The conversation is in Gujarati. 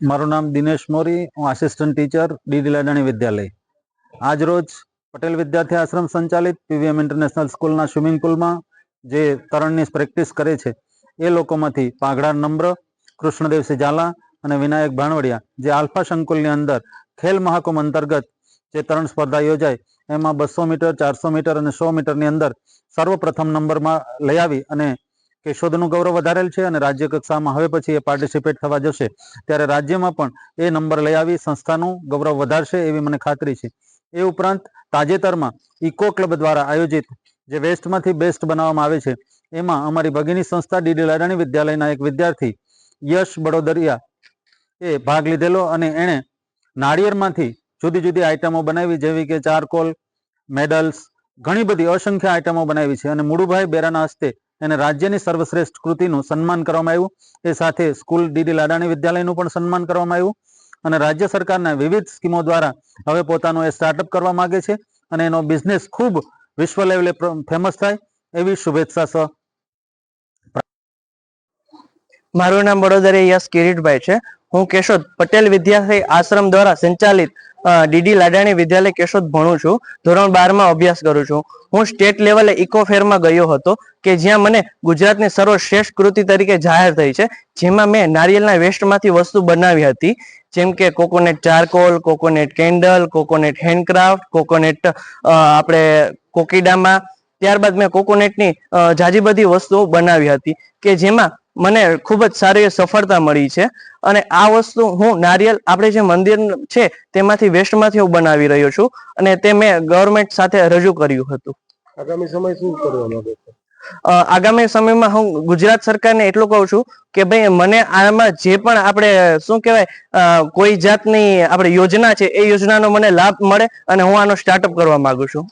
મારું નામ દિનેશ મોરી, હું આસિસ્ટન્ટ ટીચર ડીડી લાડાણી વિદ્યાલય. આજ રોજ પટેલ વિદ્યાર્થી આશ્રમ સંચાલિત પીવીએમ ઇન્ટરનેશનલ સ્કૂલના સ્વિમિંગ પુલમાં જે તરણની પ્રેક્ટિસ કરે છે, એ લોકોમાંથી પાઘડા નમ્ર, કૃષ્ણદેવસિંહ ઝાલા અને વિનાયક ભાણવડિયા, જે આલ્ફા સંકુલની અંદર ખેલ મહાકુંભ અંતર્ગત જે તરણ સ્પર્ધા યોજાય, એમાં બસો મીટર, ચારસો મીટર અને સો મીટરની અંદર સર્વપ્રથમ નંબરમાં લઈ આવી અને કેશોદનું ગૌરવ વધારેલ છે અને રાજ્ય કક્ષામાં હવે પછી એ પાર્ટિસિપેટ થવા જશે. ત્યારે રાજ્યમાં પણ એ નંબર લઈ આવી, સંસ્થાનું ગૌરવ વધારશે એવી મને ખાતરી છે. એ ઉપરાંત તાજેતરમાં ઇકો ક્લબ દ્વારા આયોજિત જે વેસ્ટમાંથી બેસ્ટ બનાવવામાં આવે છે, એમાં અમારી ભગીની સંસ્થા ડીડી લાડાણી વિદ્યાલયના એક વિદ્યાર્થી યશ બડોદરિયા એ ભાગ લીધેલો અને એણે નાળિયેરમાંથી જુદી જુદી આઈટમો બનાવી, જેવી કે ચારકોલ, મેડલ્સ, ઘણી બધી અસંખ્ય આઇટમો બનાવી છે અને મુળુભાઈ બેરાના હસ્તે એને રાજ્યની સર્વશ્રેષ્ઠ કૃતિનું સન્માન કરવામાં આવ્યું. એ સાથે સ્કૂલ ડીડી લાડાણી વિદ્યાલયનું પણ સન્માન કરવામાં આવ્યું. અને રાજ્ય સરકારના વિવિધ સ્કીમો દ્વારા હવે પોતાનો એ સ્ટાર્ટઅપ કરવા માંગે છે અને એનો બિઝનેસ ખૂબ વિશ્વ લેવલે ફેમસ થાય. એવી શુભેચ્છા સહ મારું નામ વડોદરા યશ કિરીટભાઈ છે. હું કેશોદ પટેલ વિદ્યાર્થી આશ્રમ દ્વારા સંચાલિત ડીડી લાડાણી વિદ્યાલય કેશોદ ભણું છું. ધોરણ બારમાં અભ્યાસ કરું છું. હું સ્ટેટ લેવલે ઇકો ફેરમાં ગયો હતો કે જ્યાં મને ગુજરાતની સર્વશ્રેષ્ઠ કૃતિ તરીકે જાહેર થઈ છે, જેમાં મેં નારિયેળના વેસ્ટમાંથી વસ્તુ બનાવી હતી. જેમ કે coconut charcoal, coconut candle, coconut handcraft, coconut આપણે કોકીડામાં. ત્યારબાદ મેં કોકોનેટની જાજી બધી વસ્તુઓ બનાવી હતી કે જેમાં મને ખૂબ જ સારી સફળતા મળી છે. અને આ વસ્તુ હું નારિયેલ આપણે જે મંદિર છે તેમાંથી વેસ્ટમાંથી હું બનાવી રહ્યો છું અને તે મેં ગવર્મેન્ટ સાથે રજૂ કર્યું હતું. આગામી સમય શું કરવા માંગો છો? આગામી સમયમાં હું ગુજરાત સરકારને એટલું કહું છું કે ભાઈ મને આમાં જે પણ આપણે શું કહેવાય કોઈ જાતની આપણે યોજના છે એ યોજનાનો મને લાભ મળે અને હું આનો સ્ટાર્ટઅપ કરવા માંગુ છું.